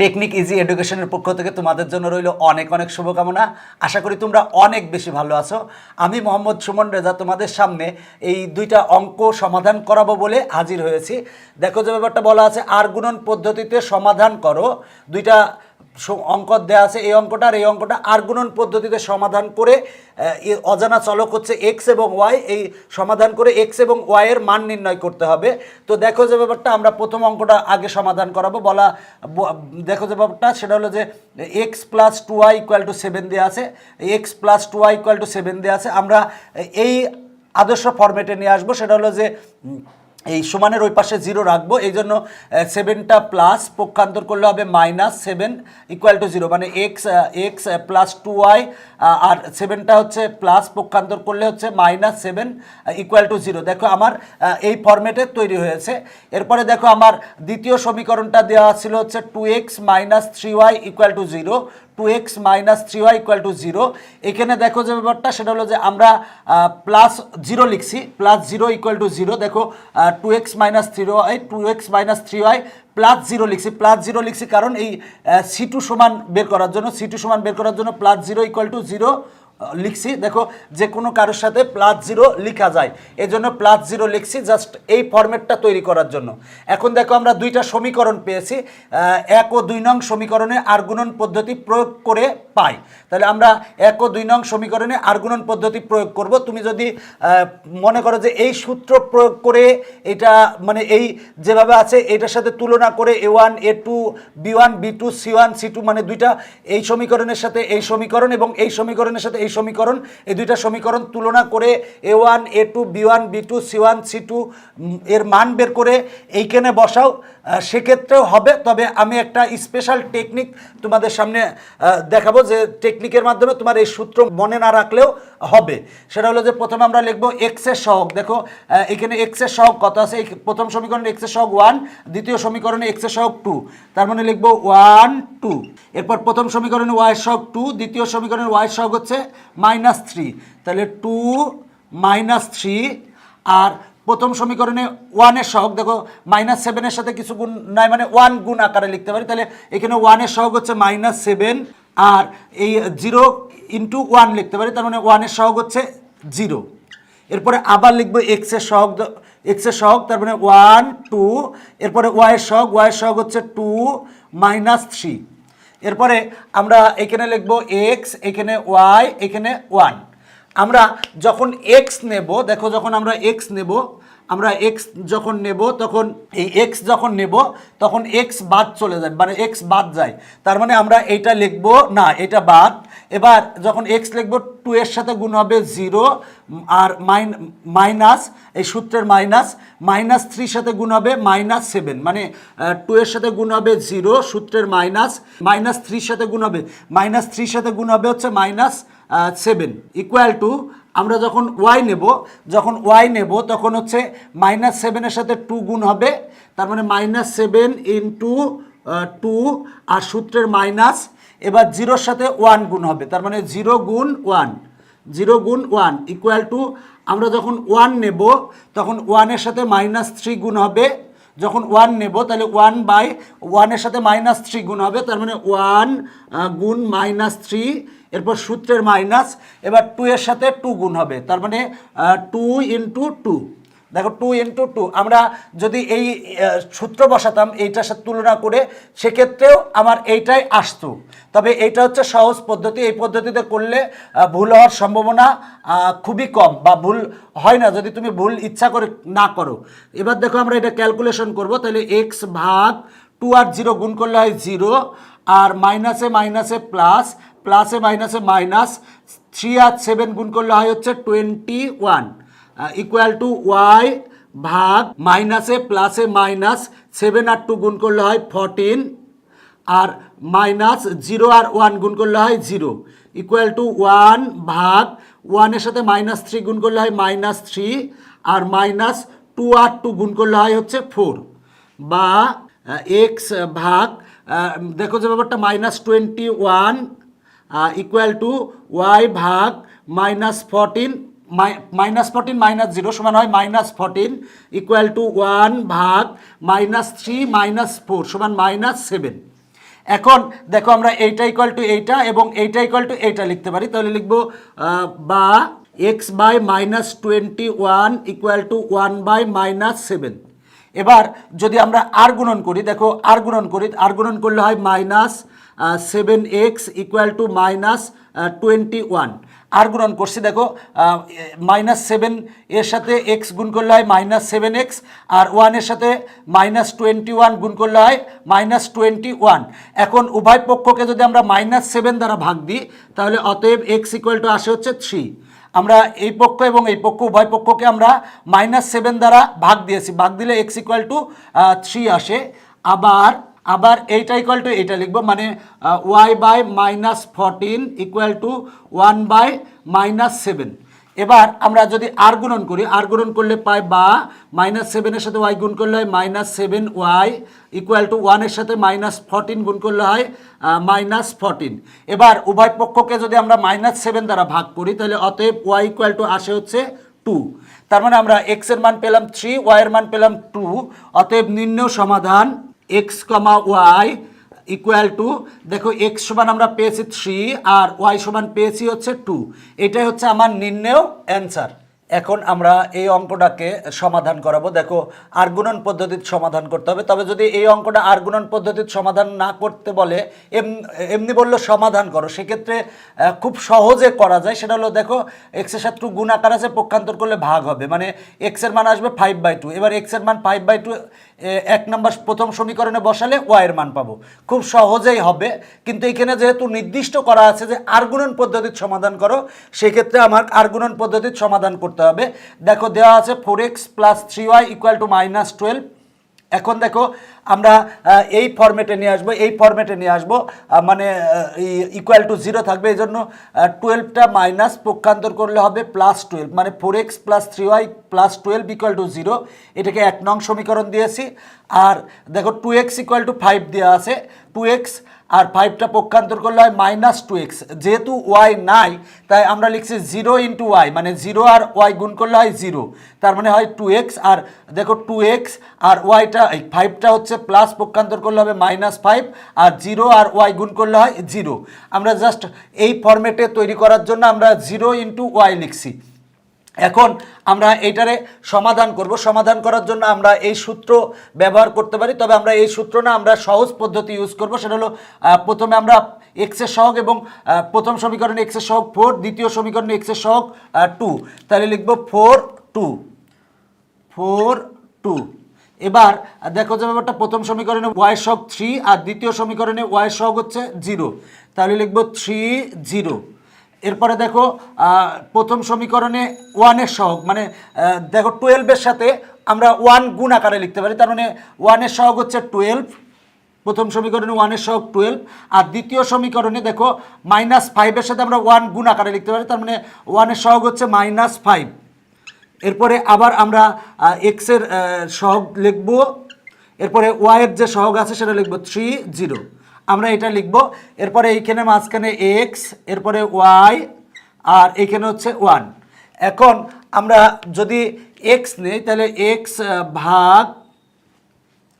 Technique easy এডুকেশনের পক্ষ থেকে তোমাদের জন্য রইল অনেক অনেক শুভকামনা। আশা করি তোমরা অনেক বেশি ভালো আছো। আমি মোহাম্মদ সুমন রেজা, তোমাদের সামনে এই দুইটা অঙ্ক সমাধান করাবো বলে হাজির হয়েছি। দেখো যে ব্যাপারটা বলা আছে, আর গুণন পদ্ধতিতে সমাধান করো। দুইটা অঙ্ক দেওয়া আছে, এই অঙ্কটা আর এই অঙ্কটা আর গুণন পদ্ধতিতে সমাধান করে অজানা চলক হচ্ছে এক্স এবং ওয়াই এই সমাধান করে এক্স এবং ওয়াই এর মান নির্ণয় করতে হবে। তো দেখো যে ব্যাপারটা, আমরা প্রথম অঙ্কটা আগে সমাধান করাবো, বলা দেখো যে ব্যাপারটা, সেটা হলো যে X plus two Y equal to seven দেওয়া আছে X plus two Y equal to seven দেওয়া আছে। আমরা এই আদর্শ ফরম্যাটে নিয়ে আসব, সেটা হলো যে এই সমানের ওই পাশে জিরো রাখব এই জন্য সেভেনটা প্লাস পক্ষান্তর করলে হবে minus seven equal to zero মানে X X plus two Y আর সেভেনটা হচ্ছে প্লাস পক্ষান্তর করলে হচ্ছে minus seven equal to zero দেখো আমার এই ফরম্যাটে তৈরি হয়েছে। এরপরে দেখো আমার দ্বিতীয় সমীকরণটা দেওয়া ছিল হচ্ছে two X minus three Y equal to zero two X minus three Y equal to zero এখানে দেখো যে ব্যাপারটা, সেটা হলো যে আমরা প্লাস জিরো লিখছি plus zero equal to zero দেখো two X minus three Y two X minus three Y plus zero লিখছি। প্লাস জিরো লিখছি কারণ এই সি টু সমান বের করার জন্য সি টু সমান বের করার জন্য plus zero equal to zero লিখছি। দেখো, যে কোনো কারোর সাথে প্লাস জিরো লেখা যায়। এই জন্য প্লাস জিরো লিখছি জাস্ট এই ফরম্যাটটা তৈরি করার জন্য। এখন দেখো, আমরা দুইটা সমীকরণ পেয়েছি। এক ও দুই নং সমীকরণে আর্গুণন পদ্ধতি প্রয়োগ করে পাই। তাহলে আমরা এক ও দুই নং সমীকরণে আর্গুণন পদ্ধতি প্রয়োগ করব। তুমি যদি মনে করো যে এই সূত্র প্রয়োগ করে এটা মানে এই যেভাবে আছে, এটার সাথে তুলনা করে A one A two B one B two C one C two মানে দুইটা এই সমীকরণের সাথে এই সমীকরণ এবং এই সমীকরণের সাথে এই সমীকরণ, এই দুইটা সমীকরণ তুলনা করে A one A two B one B two C one C two এর মান বের করে এইখানে বসাও। সেক্ষেত্রেও হবে। তবে আমি একটা স্পেশাল টেকনিক তোমাদের সামনে দেখাবো যে টেকনিকের মাধ্যমে তোমার এই সূত্র মনে না রাখলেও হবে। সেটা হলো যে প্রথমে আমরা লিখব এক্সের সহগ। দেখো এখানে এক্সের সহগ কত আছে? প্রথম সমীকরণে এক্সের সহগ ওয়ান দ্বিতীয় সমীকরণে এক্সের সহগ টু তার মানে লিখব ওয়ান টু এরপর প্রথম সমীকরণে ওয়াই সহগ টু দ্বিতীয় সমীকরণে ওয়াই সহগ হচ্ছে মাইনাস থ্রি তাহলে টু মাইনাস থ্রি আর প্রথম সমীকরণে ওয়ানের সহগ, দেখো মাইনাস সেভেনের সাথে কিছু গুণ নাই মানে ওয়ান গুণ আকারে লিখতে পারি, তাহলে এখানে ওয়ানের সহগ হচ্ছে মাইনাস সেভেন আর এই জিরো ইন্টু ওয়ান লিখতে পারি, তার মানে ওয়ানের সহগ হচ্ছে জিরো এরপরে আবার লিখব এক্সের সহগ এক্সের সহগ, তার মানে ওয়ান টু এরপরে ওয়াইয়ের সহগ ওয়াইয়ের সহগ হচ্ছে টু মাইনাস থ্রি এরপরে আমরা এখানে লিখব এক্স এখানে ওয়াই এখানে ওয়ান আমরা যখন এক্স নেব, দেখো যখন আমরা এক্স নেব, আমরা এক্স যখন নেব, তখন এই এক্স যখন নেব, তখন এক্স বাদ চলে যায় মানে এক্স বাদ যায়। তার মানে আমরা এইটা লিখব, না, এটা বাদ। এবার যখন এক্স লিখব টু এর সাথে গুণ হবে জিরো আর মাইন মাইনাস এই সূত্রের মাইনাস মাইনাস থ্রির সাথে গুণ হবে মাইনাস সেভেন মানে টু এর সাথে গুণ হবে জিরো সূত্রের মাইনাস মাইনাস থ্রির সাথে গুণ হবে মাইনাস থ্রির সাথে গুণ হবে হচ্ছে মাইনাস সেভেন ইকুয়াল টু, আমরা যখন ওয়াই নেব, যখন ওয়াই নেব, তখন হচ্ছে মাইনাস সেভেনের সাথে টু গুণ হবে, তার মানে মাইনাস সেভেন ইন্টু টু আর সূত্রের মাইনাস, এবার জিরোর সাথে ওয়ান গুণ হবে, তার মানে জিরো গুণ ওয়ান, জিরো গুণ ওয়ান ইকুয়াল টু, আমরা যখন ওয়ান নেব, তখন ওয়ানের সাথে মাইনাস থ্রি গুণ হবে, যখন ওয়ান নেব, তাহলে ওয়ান বাই ওয়ানের সাথে মাইনাস থ্রি গুণ হবে, তার মানে ওয়ান গুণ মাইনাস থ্রি এরপর সূত্রের মাইনাস, এবার টু এর সাথে টু গুণ হবে। তার মানে টু ইন্টু টু দেখো টু ইন্টু টু আমরা যদি এই সূত্র বসাতাম, এইটার সাথে তুলনা করে, সেক্ষেত্রেও আমার এইটাই আসতো। তবে এইটা হচ্ছে সহজ পদ্ধতি। এই পদ্ধতিতে করলে ভুল হওয়ার সম্ভাবনা খুবই কম বা ভুল হয় না, যদি তুমি ভুল ইচ্ছা করে না করো। এবার দেখো, আমরা এটা ক্যালকুলেশন করব। তাহলে এক্স ভাগ টু আর জিরো গুণ করলে হয় জিরো আর মাইনাসে মাইনাসে প্লাস প্লাসে, মাইনাসে, মাইনাস থ্রি আর সেভেন গুণ করলে হয় হচ্ছে twenty one equal to y ভাগ মাইনাসে, প্লাসে, মাইনাস সেভেন আর টু গুণ করলে হয় ফরটিন আর মাইনাস জিরো আর ওয়ান গুণ করলে হয় জিরো ইকুয়াল টু ওয়ান ভাগ ওয়ানের সাথে মাইনাস থ্রি গুণ করলে হয় মাইনাস থ্রি আর মাইনাস টু আর টু গুণ করলে হয় হচ্ছে ফোর বা এক্স ভাগ দেখো যে ব্যাপারটা, minus twenty one equal to y ভাগ minus fourteen minus fourteen minus zero সমান হয় minus fourteen equal to one ভাগ মাইনাস থ্রি মাইনাস ফোর সমান মাইনাস সেভেন এখন দেখো আমরা এইটা ইকুয়াল টু এইটা এবং এইটা ইকুয়াল টু এইটা লিখতে পারি। তাহলে লিখব বা x by minus twenty one equal to one by minus seven এবার যদি আমরা আর গুণন করি, দেখো আর গুণন করি আর গুণন করলে হয় minus seven x equal to minus twenty one আর গুণন করছি, দেখো মাইনাস সেভেন এর সাথে এক্স গুণ করলে হয় মাইনাস সেভেন এক্স আর ওয়ানের সাথে মাইনাস টোয়েন্টি ওয়ান গুণ করলে হয় মাইনাস টোয়েন্টি ওয়ান এখন উভয় পক্ষকে যদি আমরা মাইনাস সেভেন দ্বারা ভাগ দিই, তাহলে অতএব এক্স ইকুয়াল টু আসে হচ্ছে থ্রি আমরা এই পক্ষ এবং এই পক্ষ, উভয় পক্ষকে আমরা মাইনাস সেভেন দ্বারা ভাগ দিয়েছি। ভাগ দিলে এক্স ইকুয়াল টু থ্রি আসে। আবার আবার এইটা ইকুয়াল টু এইটা লিখব মানে y by minus fourteen equal to one by minus seven এবার আমরা যদি আর গুণন করি আর গুণন করলে পাই বা মাইনাস সেভেনের সাথে ওয়াই গুণ করলে হয় minus seven y equal to ওয়ানের সাথে মাইনাস ফোরটিন গুণ করলে হয় মাইনাস ফোরটিন এবার উভয় পক্ষকে যদি আমরা মাইনাস সেভেন দ্বারা ভাগ করি, তাহলে অতএব ওয়াই ইকুয়াল টু আসে হচ্ছে টু তার মানে আমরা এক্সের মান পেলাম থ্রি ওয়াই এর মান পেলাম টু অতএব নির্ণয় সমাধান x comma y equal to দেখো এক্স সমান আমরা পেয়েছি থ্রি আর ওয়াই সমান পেয়েছি হচ্ছে টু এটাই হচ্ছে আমার নির্ণেয় অ্যান্সার এখন আমরা এই অঙ্কটাকে সমাধান করাবো। দেখো আর্গুণন পদ্ধতির সমাধান করতে হবে। তবে যদি এই অঙ্কটা আর্গুণন পদ্ধতির সমাধান না করতে বলে, এম- এমনি বলল সমাধান করো, সেক্ষেত্রে খুব সহজে করা যায়। সেটা হলো, দেখো এক্সের সাথে গুণ আকার আছে, পক্ষান্তর করলে ভাগ হবে। মানে এক্সের মান আসবে ফাইভ বাই টু এবার এক্সের মান ফাইভ বাই টু এক নম্বর প্রথম সমীকরণে বসালে ওয়াইয়ের মান পাবো। খুব সহজেই হবে, কিন্তু এখানে যেহেতু নির্দিষ্ট করা আছে যে আর্গুনন পদ্ধতির সমাধান করো, সেক্ষেত্রে আমার আর্গুনন পদ্ধতির সমাধান করতে হবে। দেখো দেওয়া আছে four x plus three y equal to minus twelve এখন দেখো আমরা এই ফরম্যাটে নিয়ে আসব, এই ফরম্যাটে নিয়ে আসব মানে ইকুয়াল টু জিরো থাকবে। এই জন্য টুয়েলভটা মাইনাস পক্ষান্তর করলে হবে প্লাস টুয়েলভ মানে four x plus three y plus twelve equal to zero এটাকে এক নং সমীকরণ দিয়েছি। আর দেখো two x equal to five দেওয়া আছে টু এক্স আর ফাইভটা পক্ষান্তর করলে হয় মাইনাস টু এক্স যেহেতু ওয়াই নাই, তাই আমরা লিখছি জিরো ইন্টু ওয়াই মানে জিরো আর ওয়াই গুণ করলে হয় জিরো তার মানে হয় টু এক্স আর দেখো টু এক্স আর ওয়াইটা এই ফাইভটা হচ্ছে প্লাস পক্ষান্তর করলে হবে মাইনাস ফাইভ আর জিরো আর ওয়াই গুণ করলে হয় জিরো। আমরা জাস্ট এই ফরম্যাটে তৈরি করার জন্য আমরা জিরো ইন্টু ওয়াই লিখছি। এখন আমরা এইটারে সমাধান করব। সমাধান করার জন্য আমরা এই সূত্র ব্যবহার করতে পারি। তবে আমরা এই সূত্র না আমরা সহজ পদ্ধতি ইউজ করব। সেটা হলো প্রথমে আমরা এক্সের সহগ এবং প্রথম সমীকরণে এক্সের সহগ ফোর দ্বিতীয় সমীকরণে এক্সের সহগ টু তাহলে লিখব ফোর টু ফোর টু এবার, দেখো যে ব্যাপারটা, প্রথম সমীকরণে ওয়াই সহগ থ্রি আর দ্বিতীয় সমীকরণে ওয়াই সহগ হচ্ছে জিরো তাহলে লিখব থ্রি জিরো এরপরে দেখো প্রথম সমীকরণে ওয়ানের সহগ মানে দেখো টুয়েলভের সাথে আমরা ওয়ান গুণ আকারে লিখতে পারি, তার মানে ওয়ানের সহগ হচ্ছে টুয়েলভ প্রথম সমীকরণে ওয়ানের সহগ টুয়েলভ আর দ্বিতীয় সমীকরণে দেখো মাইনাস ফাইভের সাথে আমরা ওয়ান গুণ আকারে লিখতে পারি, তার মানে ওয়ানের সহগ হচ্ছে মাইনাস ফাইভ এরপরে আবার আমরা এক্সের সহগ লিখব। এরপরে ওয়াইয়ের যে সহগ আছে সেটা লিখব থ্রি জিরো আমরা এটা লিখব। এরপরে এইখানে মাঝখানে এক্স এরপরে ওয়াই আর এইখানে হচ্ছে ওয়ান এখন আমরা যদি এক্স নেই, তাহলে এক্স ভাগ,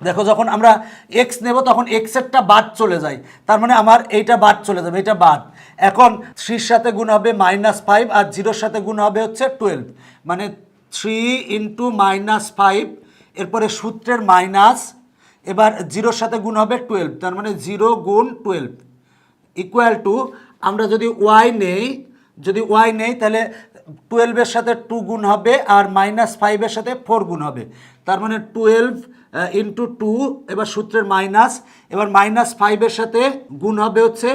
দেখো যখন আমরা এক্স নেব তখন এক্সেরটা বাদ চলে যায়। তার মানে আমার এইটা বাদ চলে যাবে এটা বাদ। এখন থ্রির সাথে গুণ হবে মাইনাস ফাইভ আর জিরোর সাথে গুণ হবে হচ্ছে টুয়েলভ মানে থ্রি ইন্টু মাইনাস ফাইভ, এরপরে সূত্রের মাইনাস, এবার জিরোর সাথে গুণ হবে টুয়েলভ, তার মানে জিরো গুণ টুয়েলভ ইকুয়াল টু আমরা যদি ওয়াই নেই, যদি ওয়াই নেই, তাহলে টুয়েলভের সাথে টু গুণ হবে আর মাইনাস ফাইভের সাথে ফোর গুণ হবে, তার মানে টুয়েলভ ইন্টু টু, এবার সূত্রের মাইনাস, এবার মাইনাস ফাইভের সাথে গুণ হবে হচ্ছে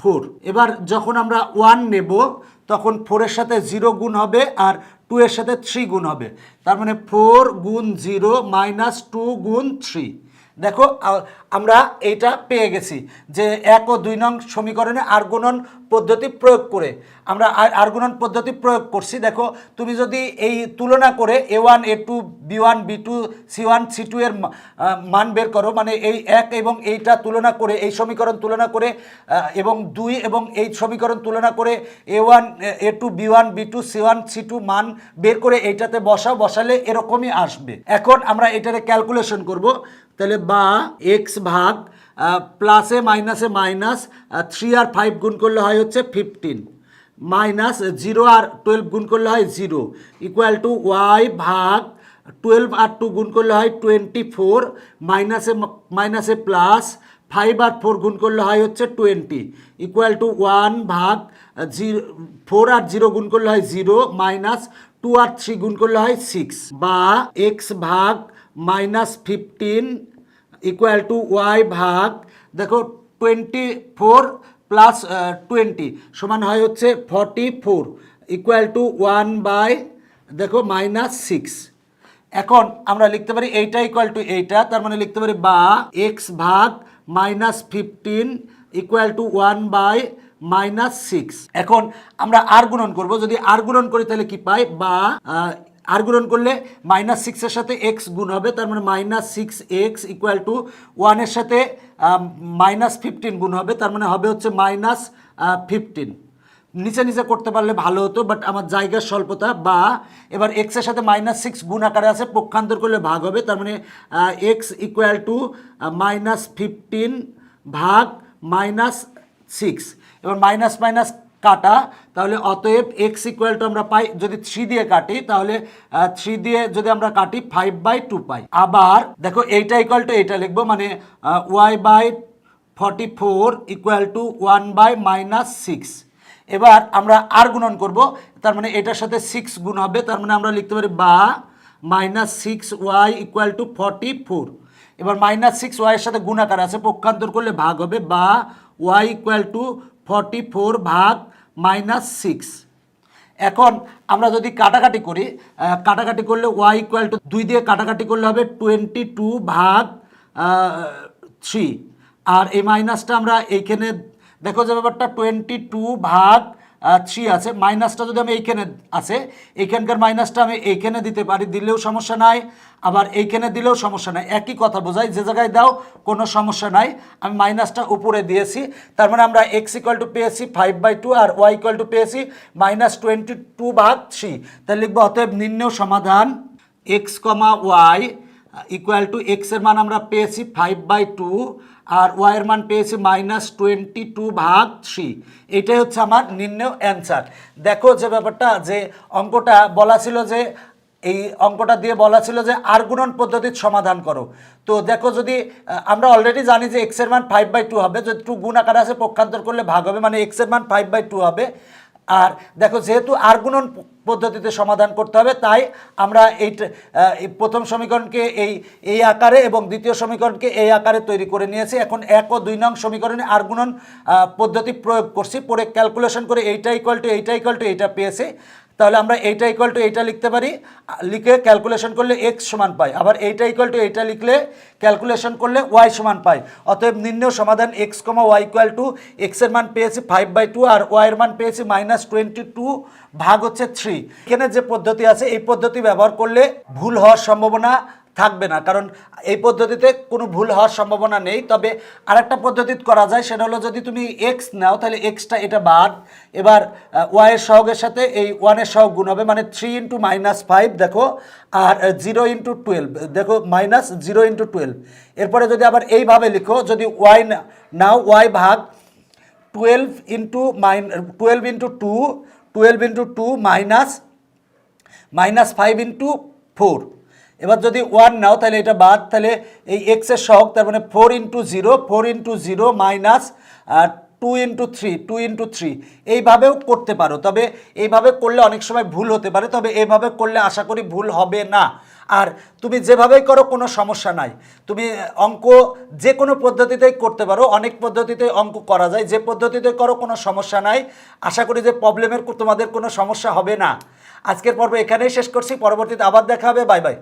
ফোর, এবার যখন আমরা ওয়ান নেব, তখন ফোরের সাথে জিরো গুণ হবে আর টু এর সাথে থ্রি গুণ হবে। তার মানে ফোর গুণ জিরো মাইনাস টু গুণ থ্রি দেখো আমরা এইটা পেয়ে গেছি যে এক ও দুই নং সমীকরণে আর্গুণন পদ্ধতি প্রয়োগ করে আমরা আর- আর্গুণন পদ্ধতি প্রয়োগ করছি। দেখো, তুমি যদি এই তুলনা করে a one a two b one b two c one c two এর মান বের করো মানে এই এক এবং এইটা তুলনা করে, এই সমীকরণ তুলনা করে এবং দুই এবং এই সমীকরণ তুলনা করে a one a two b one b two c one c two মান বের করে এইটাতে বসাও, বসালে এরকমই আসবে। এখন আমরা এটারে ক্যালকুলেশন করব। তাহলে বা এক্স ভাগ প্লাসে মাইনাসে মাইনাস থ্রি আর ফাইভ গুণ করলে হয় হচ্ছে ফিফটিন মাইনাস জিরো আর টুয়েলভ গুণ করলে হয় জিরো ইকুয়াল টু ওয়াই ভাগ টুয়েলভ আর টু গুণ করলে হয় টোয়েন্টি ফোর মাইনাসে মাইনাসে প্লাস ফাইভ আর ফোর গুণ করলে হয় হচ্ছে টোয়েন্টি ইকুয়াল টু ওয়ান ভাগ জিরো ফোর আর জিরো গুণ করলে হয় জিরো মাইনাস টু আর থ্রি গুণ করলে হয় সিক্স বা এক্স ভাগ minus fifteen equal to y ভাগ, দেখো টোয়েন্টি ফোর প্লাস টোয়েন্টি সমান হয় হচ্ছে forty four equal to one by দেখো মাইনাস সিক্স এখন আমরা লিখতে পারি এইটা ইকুয়াল টু এইটা, তার মানে লিখতে পারি বা এক্স ভাগ minus fifteen equal to one by minus six এখন আমরা আর গুণন করব, যদি আর গুণন করি তাহলে কি পাই? বা আর গুণন করলে মাইনাস সিক্সের সাথে এক্স গুণ হবে, তার মানে minus six x equal to ওয়ানের সাথে মাইনাস ফিফটিন গুণ হবে, তার মানে হবে হচ্ছে মাইনাস ফিফটিন নিচে নিচে করতে পারলে ভালো হতো বাট আমার জায়গার স্বল্পতা বা এবার এক্সের সাথে মাইনাস সিক্স গুণ আকারে আছে, পক্ষান্তর করলে ভাগ হবে, তার মানে x equal to minus fifteen ভাগ মাইনাস সিক্স এবার মাইনাস মাইনাস কাটা, তাহলে অতএব এক্স ইকুয়াল টু আমরা পাই, যদি থ্রি দিয়ে কাটি, তাহলে থ্রি দিয়ে যদি আমরা কাটি ফাইভ বাই টু পাই আবার, দেখো এইটা ইকুয়াল টু এইটা লিখব মানে y by forty four equal to one by minus six এবার আমরা আর গুণন করব, তার মানে এটার সাথে সিক্স গুণ হবে, তার মানে আমরা লিখতে পারি বা minus six y equal to forty four এবার মাইনাস সিক্স ওয়াইয়ের সাথে গুণাকার আছে, পক্ষান্তর করলে ভাগ হবে বা y equal to forty four ভাগ মাইনাস সিক্স এখন আমরা যদি কাটাকাটি করি কাটাকাটি করলে ওয়াই ইকুয়াল টু দুই দিয়ে কাটাকাটি করলে হবে টোয়েন্টি টু ভাগ থ্রি আর এই মাইনাসটা আমরা এইখানে, দেখো যে ব্যাপারটা টোয়েন্টি টু ভাগ থ্রি আছে। মাইনাসটা যদি আমি এইখানে আছে, এইখানকার মাইনাসটা আমি এইখানে দিতে পারি, দিলেও সমস্যা নাই, আবার এইখানে দিলেও সমস্যা নাই। একই কথা বোঝায় যে জায়গায় দাও, কোনো সমস্যা নাই। আমি মাইনাসটা উপরে দিয়েছি, তার মানে আমরা এক্স ইকুয়াল টু পেয়েছি ফাইভ বাই টু আর ওয়াই ইকুয়াল টু পেয়েছি মাইনাস টোয়েন্টি টু ভাগ থ্রি তাহলে লিখব, অতএব নির্ণয় সমাধান x comma y equal to এক্সের মান আমরা পেয়েছি ফাইভ বাই টু আর ওয়াইয়ের মান পেয়েছি মাইনাস টোয়েন্টি টু ভাগ থ্রি এটাই হচ্ছে আমার নির্ণয় অ্যান্সার দেখো যে ব্যাপারটা যে অঙ্কটা বলা ছিল যে, এই অঙ্কটা দিয়ে বলা ছিল যে আর গুণন পদ্ধতির সমাধান করো। তো দেখো যদি আমরা অলরেডি জানি যে এক্সের মান ফাইভ বাই টু হবে, যদি টু গুণ আকারে আছে পক্ষান্তর করলে ভাগ হবে মানে এক্সের মান ফাইভ বাই টু হবে। আর দেখো, যেহেতু আর্গুনন পদ্ধতিতে সমাধান করতে হবে, তাই আমরা এই প্রথম সমীকরণকে এই এই আকারে এবং দ্বিতীয় সমীকরণকে এই আকারে তৈরি করে নিয়েছি। এখন এক ও দুই নং সমীকরণে আর্গুনন পদ্ধতি প্রয়োগ করছি। পরে ক্যালকুলেশন করে এইটা ইকুয়াল টু এইটা ইকুয়াল টু এইটা পেয়েছি। তাহলে আমরা এইটা ইকুয়াল টু এইটা লিখতে পারি। লিখে ক্যালকুলেশন করলে এক্স সমান পাই। আবার এইটা ইকুয়াল টু এইটা লিখলে ক্যালকুলেশন করলে ওয়াই সমান পাই। অতএব নিম্ন সমাধান x comma y equal to এক্সের মান পেয়েছি ফাইভ বাই টু আর ওয়াইয়ের মান পেয়েছি মাইনাস টোয়েন্টি টু ভাগ হচ্ছে থ্রি এখানে যে পদ্ধতি আছে, এই পদ্ধতি ব্যবহার করলে ভুল হওয়ার সম্ভাবনা থাকবে না। কারণ এই পদ্ধতিতে কোনো ভুল হওয়ার সম্ভাবনা নেই। তবে আরেকটা পদ্ধতি করা যায়, সেটা হলো যদি তুমি এক্স নাও, তাহলে এক্সটা এটা বাদ। এবার ওয়াইয়ের সহগের সাথে এই ওয়ানের সহগ গুণ হবে মানে থ্রি ইন্টু মাইনাস ফাইভ দেখো। আর জিরো ইন্টু টুয়েলভ দেখো মাইনাস জিরো ইন্টু টুয়েলভ এরপরে যদি আবার এইভাবে লিখো, যদি ওয়াই নাও ওয়াই ভাগ twelve into minus twelve into two twelve into two minus minus five into four এবার যদি ওয়ান নাও, তাহলে এটা বাদ, তাহলে এই এক্সের সহগ, তার মানে four into zero four into zero minus two into three two into three এইভাবেও করতে পারো, তবে এইভাবে করলে অনেক সময় ভুল হতে পারে, তবে এইভাবে করলে আশা করি ভুল হবে না। আর তুমি যেভাবেই করো, কোনো সমস্যা নাই। তুমি অঙ্ক যে কোনো পদ্ধতিতেই করতে পারো, অনেক পদ্ধতিতে অঙ্ক করা যায়। যে পদ্ধতিতে করো, কোনো সমস্যা নাই। আশা করি যে প্রবলেমের তোমাদের কোনো সমস্যা হবে না। আজকের পর্ব এখানেই শেষ করছি, পরবর্তীতে আবার দেখা হবে বাই বাই